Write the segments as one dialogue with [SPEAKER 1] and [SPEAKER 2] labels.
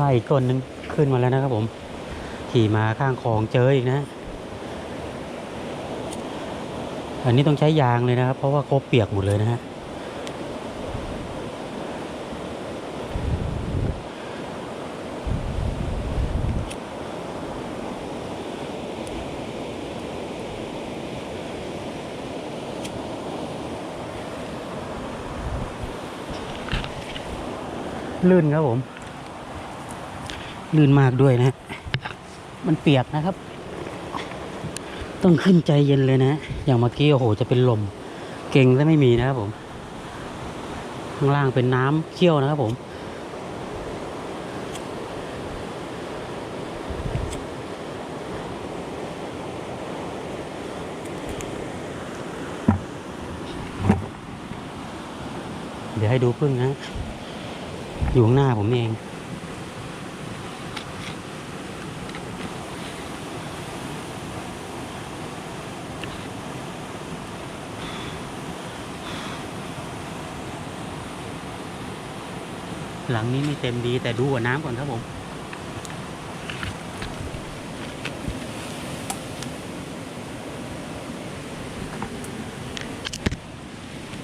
[SPEAKER 1] อ่าอีกต้นหนึ่งขึ้นมาแล้วนะครับผม ขี่มาข้างคลองเจออีกนะ อันนี้ต้องใช้ยางเลยนะครับ เพราะว่าโคบเปียกหมดเลยนะฮะลื่นครับผม ลื่นมากด้วยนะ มันเปียกนะครับ ต้องขึ้นใจเย็นเลยนะ อย่างเมื่อกี้โอ้โหจะเป็นลม เก่งซะไม่มีนะครับผม ข้างล่างเป็นน้ำเชี่ยวนะครับผมเดี๋ยวให้ดูพึ่งนะ อยู่ข้างหน้าผมเอง หลังนี้ไม่เต็มดีแต่ดูหัวน้ำก่อนครับผม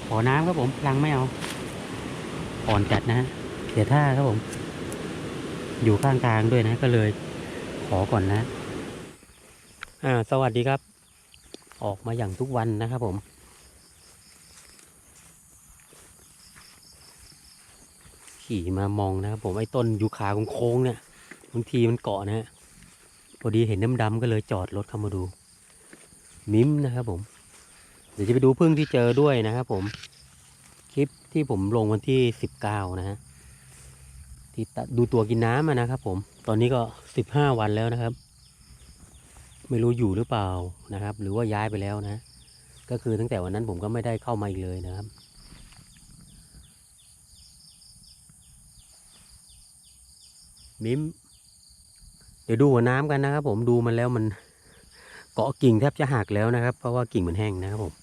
[SPEAKER 1] ขอน้ำครับผมลังไม่เอา อ่อนจัดนะเสียท่าครับผม อยู่ข้างทางด้วยนะ ก็เลยขอก่อนนะ อ่า สวัสดีครับ ออกมาอย่างทุกวันนะครับผม ขี่มามองนะครับผมไอ้ต้นยูคาโค้งเนี่ยบางทีมันเกาะนะฮะพอดีเห็นดำๆก็เลยจอดรถเข้ามาดู มิมนะครับผม เดี๋ยวจะไปดูพึ่งที่เจอด้วยนะครับผม คลิปที่ผมลงวันที่สิบเก้านะฮะที่ดูตัวกินน้ำนะครับผม ตอนนี้ก็สิบห้าวันแล้วนะครับ ไม่รู้อยู่หรือเปล่านะครับ หรือว่าย้ายไปแล้วนะ ก็คือตั้งแต่วันนั้นผมก็ไม่ได้เข้ามาอีกเลยนะครับ มิมเดี๋ยวดูหัวน้ำกันนะครับผมดูมันแล้วมันเกาะกิ่งแทบจะหักแล้วนะครับ เพราะว่ากิ่งมันแห้งนะครับผม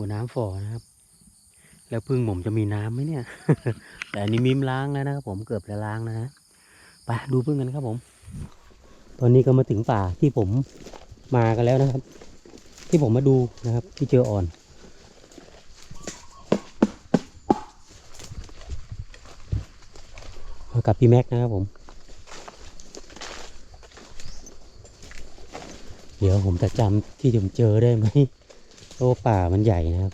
[SPEAKER 1] หัวน้ำฝ่อนะครับ แล้วพึ่งผมจะมีน้ำไหมเนี่ย แต่อันนี้มิมล้างแล้วนะครับผมเกือบจะล้างแล้วนะไปดูพึ่งกันครับผม ตอนนี้ก็มาถึงป่าที่ผมมากันแล้วนะครับ ที่ผมมาดูนะครับ ที่เจออ่อนกับพี่แม็กนะครับผม เดี๋ยวผมจะจำที่ผมเจอได้ไหม เพราะว่าป่ามันใหญ่นะครับ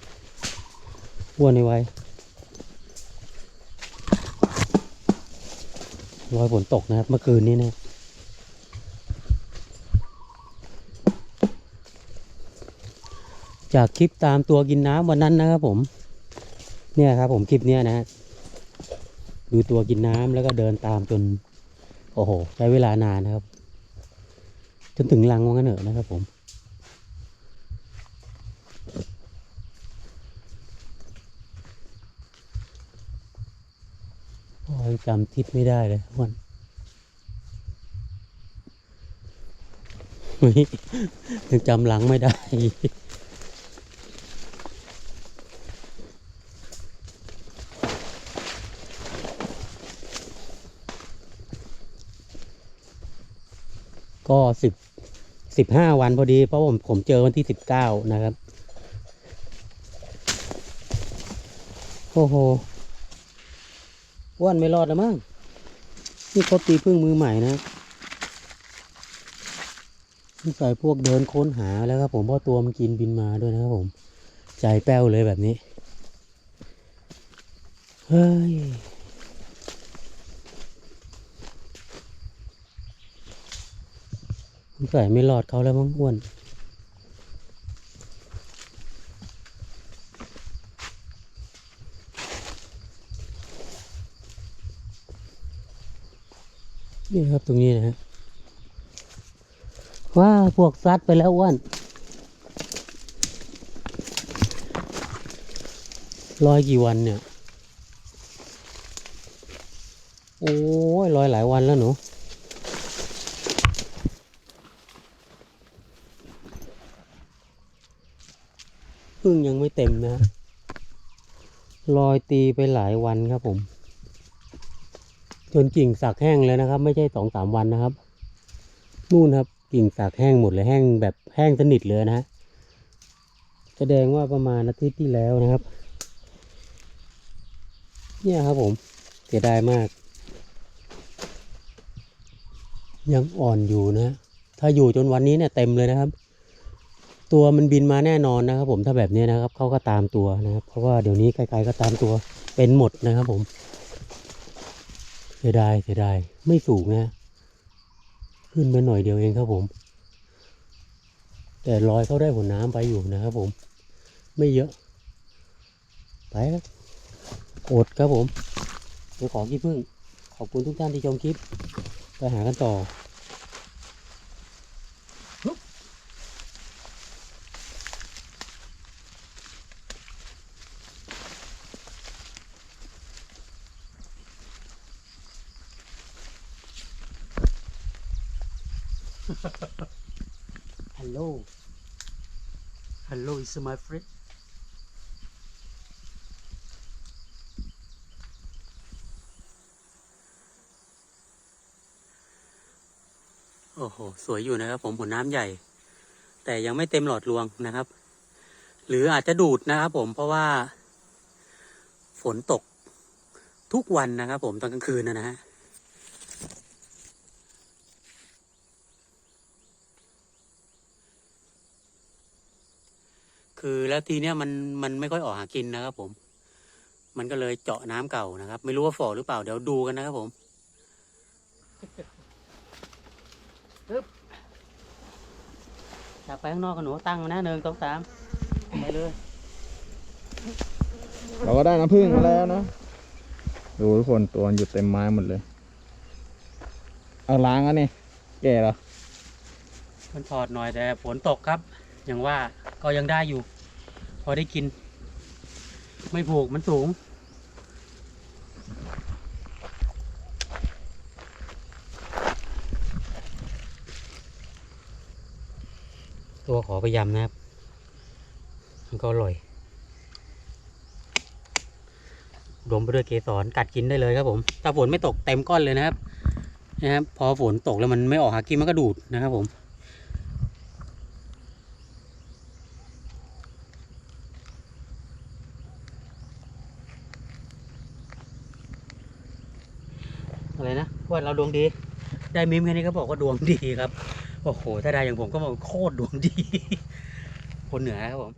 [SPEAKER 1] อ้วนไว้รอยฝนตกนะครับเมื่อคืนนี้นะจากคลิปตามตัวกินน้ำวันนั้นนะครับผม เนี่ยครับผมคลิปเนี้ยนะดูตัวกินน้ำแล้วก็เดินตามจน โอ้โห ใช้เวลานานนะครับ จนถึงรังว่างั้นเถอนะครับผม โอ้ย จำทิศไม่ได้เลยวันยังจำหลังไม่ได้ก็สิบสิบห้าวันพอดี เพราะผมผมเจอวันที่สิบเก้านะครับ โอ้โห อ้วนไม่รอดแล้วมั้งนี่เขาตีพึ่งมือใหม่นะนี่ใส่พวกเดินค้นหาแล้วครับผมเพราะตัวมันกินบินมาด้วยนะครับผม ใจแป้วเลยแบบนี้ เฮ้ยใส่ไม่รอดเขาแล้วมั้งอ้วน นี่ครับตรงนี้นะฮะว่าพวกซัดไปแล้วอ้วนลอยกี่วันเนี่ย โอ้ยลอยหลายวันแล้วหนูพึ่งยังไม่เต็มนะ ลอยตีไปหลายวันครับผม จนกิ่งสักแห้งเลยนะครับ ไม่ใช่สองสามวันนะครับ นู่นครับกิ่งสักแห้งหมดเลยแห้งแบบแห้งสนิทเลยนะฮะแสดงว่าประมาณอาทิตย์ที่แล้วนะครับ เนี่ยครับผมเสียดายมาก ยังอ่อนอยู่นะ ถ้าอยู่จนวันนี้เนี่ยเต็มเลยนะครับ ตัวมันบินมาแน่นอนนะครับ ผมถ้าแบบนี้นะครับเขาก็ตามตัวนะครับ เพราะว่าเดี๋ยวนี้ไกลๆก็ตามตัวเป็นหมดนะครับ ผม สียดายเสียดายไม่สูงนะ ขึ้นมาหน่อยเดียวเองครับผม แต่ลอยเขาได้ผลน้ำไปอยู่นะครับผม ไม่เยอะ ไปครับอดครับผมไปขอขี้พึ่ง ขอบคุณทุกท่านที่ชมคลิป ไปหากันต่อ Hello. Hello, is my friend. โอ้โห สวยอยู่นะครับ ผมผลน้ำใหญ่ แต่ยังไม่เต็มหลอดรวงนะครับ หรืออาจจะดูดนะครับผมเพราะว่า ฝนตกทุกวันนะครับผมตอนกลางคืนนะนะฮะ คือแล้วทีเนี้ยมันมันไม่ค่อยออกหากินนะครับ ผม มันก็เลยเจาะน้ำเก่านะครับ ไม่รู้ว่าฝ่อหรือเปล่าเดี๋ยวดูกันนะครับผมปึ๊บอยากไปข้างนอกกันหนูตั้งมานะหนึ่งสองสามไปเลย
[SPEAKER 2] เราก็ได้น้ำผึ้งมาแล้วนะดูทุกคนตัวมันอยู่เต็มไม้หมดเลย เอาล้างอะนี่แก่เหรอ
[SPEAKER 1] มันถอดหน่อยแต่ฝนตกครับ อย่างว่าก็ยังได้อยู่พ อได้กิน ไม่ผูกมันสูง ตัวขอไปยำนะครับ มันก็อร่อยรวมไปด้วยเกสรกัดกินได้เลยครับผมถ้าฝนไม่ตกเต็มก้อนเลยนะครับ นะครับ พอฝนตกแล้วมันไม่ออกหากินมันก็ดูดนะครับผม อะไรนะว่าเราดวงดี ได้มิมแค่นี้ก็บอกว่าดวงดีครับ โอ้โห ถ้าได้อย่างผมก็บอกโคตรดวงดี คนเหนือครับผม